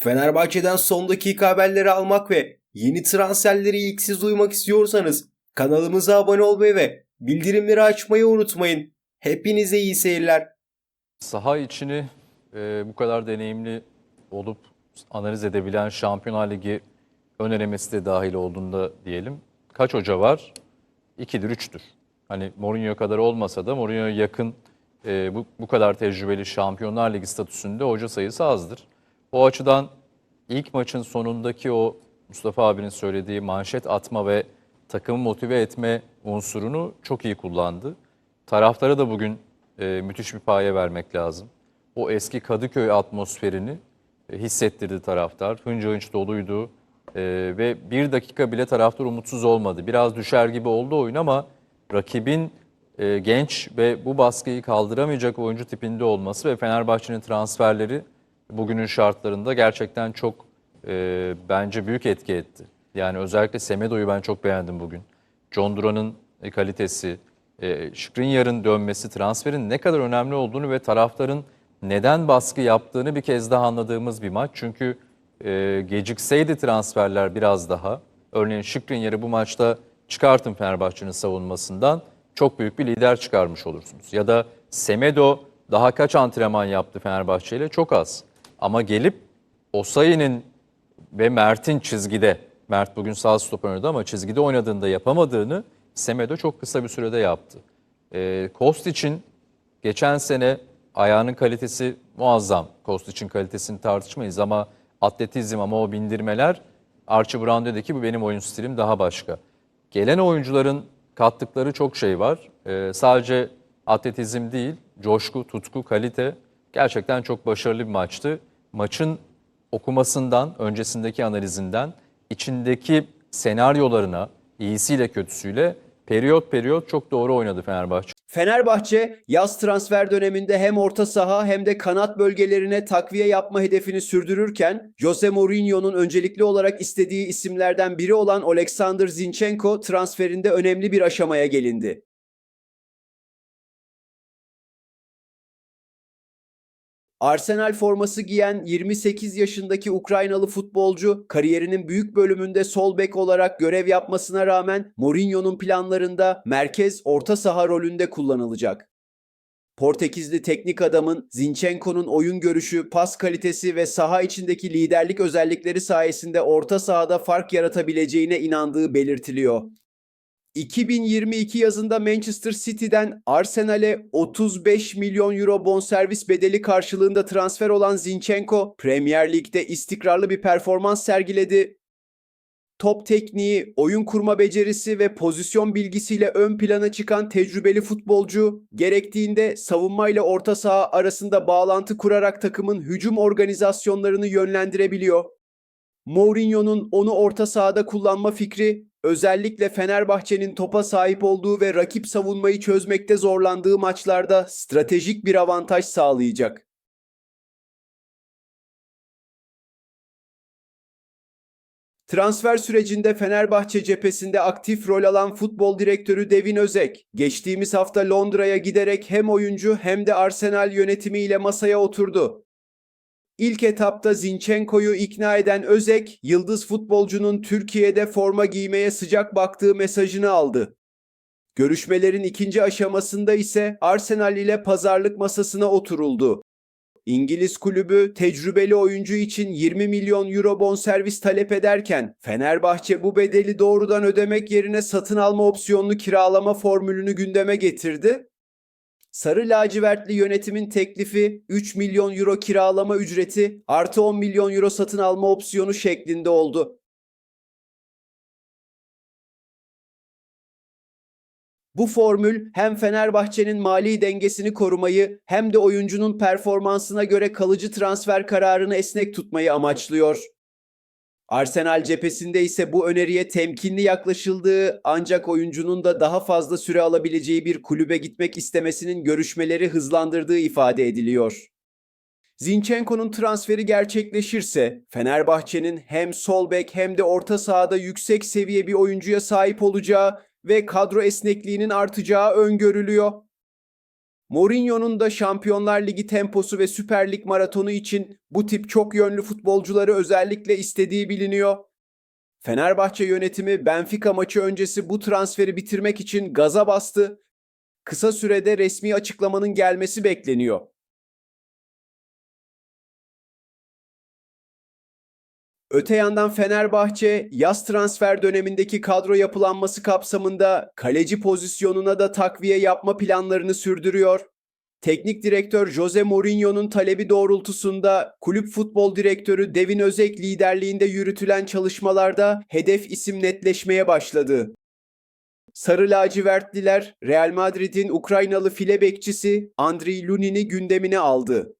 Fenerbahçe'den son dakika haberleri almak ve yeni transferleri ilk siz duymak istiyorsanız kanalımıza abone olmayı ve bildirimleri açmayı unutmayın. Hepinize iyi seyirler. Saha içini e, bu kadar deneyimli olup analiz edebilen Şampiyonlar Ligi öneremesi de dahil olduğunda diyelim. Kaç hoca var? İkidir, üçtür. Hani Mourinho kadar olmasa da Mourinho'ya yakın e, bu, bu kadar tecrübeli Şampiyonlar Ligi statüsünde hoca sayısı azdır. O açıdan ilk maçın sonundaki o Mustafa abinin söylediği manşet atma ve takımı motive etme unsurunu çok iyi kullandı. Taraftara da bugün e, müthiş bir paye vermek lazım. O eski Kadıköy atmosferini e, hissettirdi taraftar. Hınca hınç doluydu e, ve bir dakika bile taraftar umutsuz olmadı. Biraz düşer gibi oldu oyun ama rakibin e, genç ve bu baskıyı kaldıramayacak oyuncu tipinde olması ve Fenerbahçe'nin transferleri bugünün şartlarında gerçekten çok e, bence büyük etki etti. Yani özellikle Semedo'yu ben çok beğendim bugün. John Duran'ın e, kalitesi, e, Skriniar'ın dönmesi, transferin ne kadar önemli olduğunu ve taraftarın neden baskı yaptığını bir kez daha anladığımız bir maç. Çünkü e, gecikseydi transferler biraz daha, örneğin Skriniar'ı bu maçta çıkartın Fenerbahçe'nin savunmasından, çok büyük bir lider çıkarmış olursunuz. Ya da Semedo daha kaç antrenman yaptı Fenerbahçe ile? Çok az. Ama gelip Osayi'nin ve Mert'in çizgide, Mert bugün sağ stoper oynadı ama çizgide oynadığında yapamadığını Semedo çok kısa bir sürede yaptı. E, Kostic'in geçen sene ayağının kalitesi muazzam. Kostic'in kalitesini tartışmayız ama atletizm ama o bindirmeler Archie Brown dedi ki bu benim oyun stilim daha başka. Gelen oyuncuların kattıkları çok şey var. E, sadece atletizm değil, coşku, tutku, kalite gerçekten çok başarılı bir maçtı. Maçın okumasından, öncesindeki analizinden, içindeki senaryolarına, iyisiyle kötüsüyle periyot periyot çok doğru oynadı Fenerbahçe. Fenerbahçe yaz transfer döneminde hem orta saha hem de kanat bölgelerine takviye yapma hedefini sürdürürken Jose Mourinho'nun öncelikli olarak istediği isimlerden biri olan Oleksandr Zinchenko transferinde önemli bir aşamaya gelindi. Arsenal forması giyen 28 yaşındaki Ukraynalı futbolcu kariyerinin büyük bölümünde sol bek olarak görev yapmasına rağmen Mourinho'nun planlarında merkez orta saha rolünde kullanılacak. Portekizli teknik adamın Zinchenko'nun oyun görüşü, pas kalitesi ve saha içindeki liderlik özellikleri sayesinde orta sahada fark yaratabileceğine inandığı belirtiliyor. 2022 yazında Manchester City'den Arsenal'e 35 milyon euro bonservis bedeli karşılığında transfer olan Zinchenko, Premier Lig'de istikrarlı bir performans sergiledi. Top tekniği, oyun kurma becerisi ve pozisyon bilgisiyle ön plana çıkan tecrübeli futbolcu, gerektiğinde savunma ile orta saha arasında bağlantı kurarak takımın hücum organizasyonlarını yönlendirebiliyor. Mourinho'nun onu orta sahada kullanma fikri özellikle Fenerbahçe'nin topa sahip olduğu ve rakip savunmayı çözmekte zorlandığı maçlarda stratejik bir avantaj sağlayacak. Transfer sürecinde Fenerbahçe cephesinde aktif rol alan futbol direktörü Devin Özek, geçtiğimiz hafta Londra'ya giderek hem oyuncu hem de Arsenal yönetimiyle masaya oturdu. İlk etapta Zinchenko'yu ikna eden Özek, yıldız futbolcunun Türkiye'de forma giymeye sıcak baktığı mesajını aldı. Görüşmelerin ikinci aşamasında ise Arsenal ile pazarlık masasına oturuldu. İngiliz kulübü tecrübeli oyuncu için 20 milyon euro bonservis talep ederken Fenerbahçe bu bedeli doğrudan ödemek yerine satın alma opsiyonlu kiralama formülünü gündeme getirdi Sarı lacivertli yönetimin teklifi 3 milyon euro kiralama ücreti artı 10 milyon euro satın alma opsiyonu şeklinde oldu. Bu formül hem Fenerbahçe'nin mali dengesini korumayı hem de oyuncunun performansına göre kalıcı transfer kararını esnek tutmayı amaçlıyor. Arsenal cephesinde ise bu öneriye temkinli yaklaşıldığı ancak oyuncunun da daha fazla süre alabileceği bir kulübe gitmek istemesinin görüşmeleri hızlandırdığı ifade ediliyor. Zinchenko'nun transferi gerçekleşirse Fenerbahçe'nin hem sol bek hem de orta sahada yüksek seviye bir oyuncuya sahip olacağı ve kadro esnekliğinin artacağı öngörülüyor. Mourinho'nun da Şampiyonlar Ligi temposu ve Süper Lig maratonu için bu tip çok yönlü futbolcuları özellikle istediği biliniyor. Fenerbahçe yönetimi Benfica maçı öncesi bu transferi bitirmek için gaza bastı. Kısa sürede resmi açıklamanın gelmesi bekleniyor. Öte yandan Fenerbahçe yaz transfer dönemindeki kadro yapılanması kapsamında kaleci pozisyonuna da takviye yapma planlarını sürdürüyor. Teknik direktör Jose Mourinho'nun talebi doğrultusunda kulüp futbol direktörü Devin Özek liderliğinde yürütülen çalışmalarda hedef isim netleşmeye başladı. Sarı lacivertliler Real Madrid'in Ukraynalı file bekçisi Andriy Lunin'i gündemine aldı.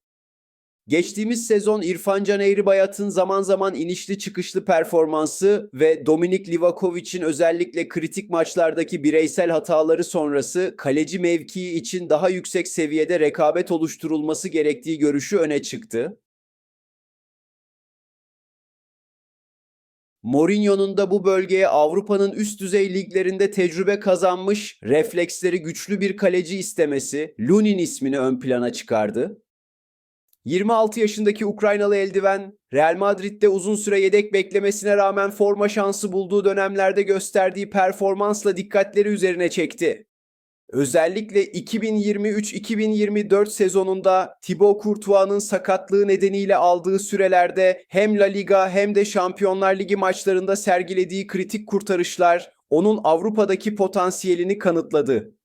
Geçtiğimiz sezon İrfan Can Eğribayat'ın zaman zaman inişli çıkışlı performansı ve Dominik Livakovic'in özellikle kritik maçlardaki bireysel hataları sonrası kaleci mevkii için daha yüksek seviyede rekabet oluşturulması gerektiği görüşü öne çıktı. Mourinho'nun da bu bölgeye Avrupa'nın üst düzey liglerinde tecrübe kazanmış, refleksleri güçlü bir kaleci istemesi Lunin ismini ön plana çıkardı. 26 yaşındaki Ukraynalı eldiven, Real Madrid'de uzun süre yedek beklemesine rağmen forma şansı bulduğu dönemlerde gösterdiği performansla dikkatleri üzerine çekti. Özellikle 2023-2024 sezonunda Thibaut Courtois'ın sakatlığı nedeniyle aldığı sürelerde hem La Liga hem de Şampiyonlar Ligi maçlarında sergilediği kritik kurtarışlar onun Avrupa'daki potansiyelini kanıtladı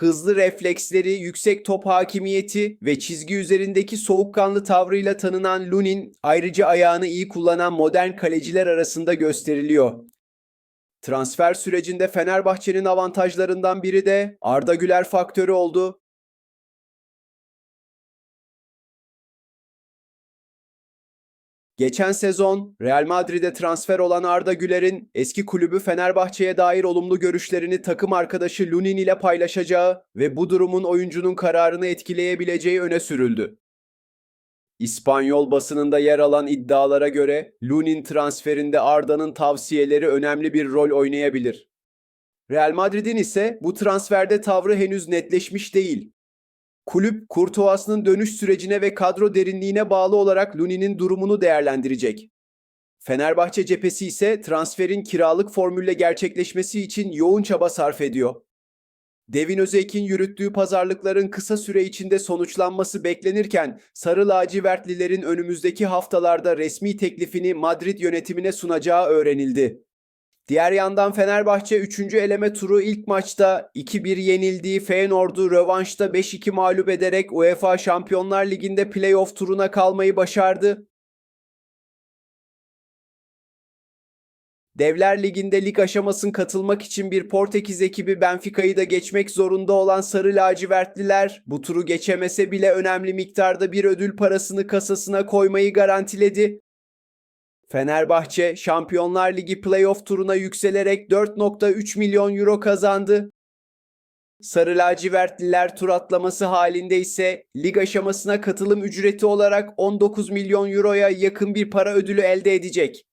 hızlı refleksleri, yüksek top hakimiyeti ve çizgi üzerindeki soğukkanlı tavrıyla tanınan Lunin, ayrıca ayağını iyi kullanan modern kaleciler arasında gösteriliyor. Transfer sürecinde Fenerbahçe'nin avantajlarından biri de Arda Güler faktörü oldu. Geçen sezon Real Madrid'e transfer olan Arda Güler'in eski kulübü Fenerbahçe'ye dair olumlu görüşlerini takım arkadaşı Lunin ile paylaşacağı ve bu durumun oyuncunun kararını etkileyebileceği öne sürüldü. İspanyol basınında yer alan iddialara göre Lunin transferinde Arda'nın tavsiyeleri önemli bir rol oynayabilir. Real Madrid'in ise bu transferde tavrı henüz netleşmiş değil. Kulüp Courtois'ın dönüş sürecine ve kadro derinliğine bağlı olarak Lunin'in durumunu değerlendirecek. Fenerbahçe cephesi ise transferin kiralık formülle gerçekleşmesi için yoğun çaba sarf ediyor. Devin Özek'in yürüttüğü pazarlıkların kısa süre içinde sonuçlanması beklenirken Sarı lacivertlilerin önümüzdeki haftalarda resmi teklifini Madrid yönetimine sunacağı öğrenildi. Diğer yandan Fenerbahçe 3. eleme turu ilk maçta 2-1 yenildiği Feyenoord'u rövanşta 5-2 mağlup ederek UEFA Şampiyonlar Ligi'nde playoff turuna kalmayı başardı. Devler Ligi'nde lig aşamasına katılmak için bir Portekiz ekibi Benfica'yı da geçmek zorunda olan Sarı lacivertliler bu turu geçemese bile önemli miktarda bir ödül parasını kasasına koymayı garantiledi. Fenerbahçe Şampiyonlar Ligi playoff turuna yükselerek 4.3 milyon euro kazandı. Sarı lacivertliler tur atlaması halinde ise lig aşamasına katılım ücreti olarak 19 milyon euroya yakın bir para ödülü elde edecek.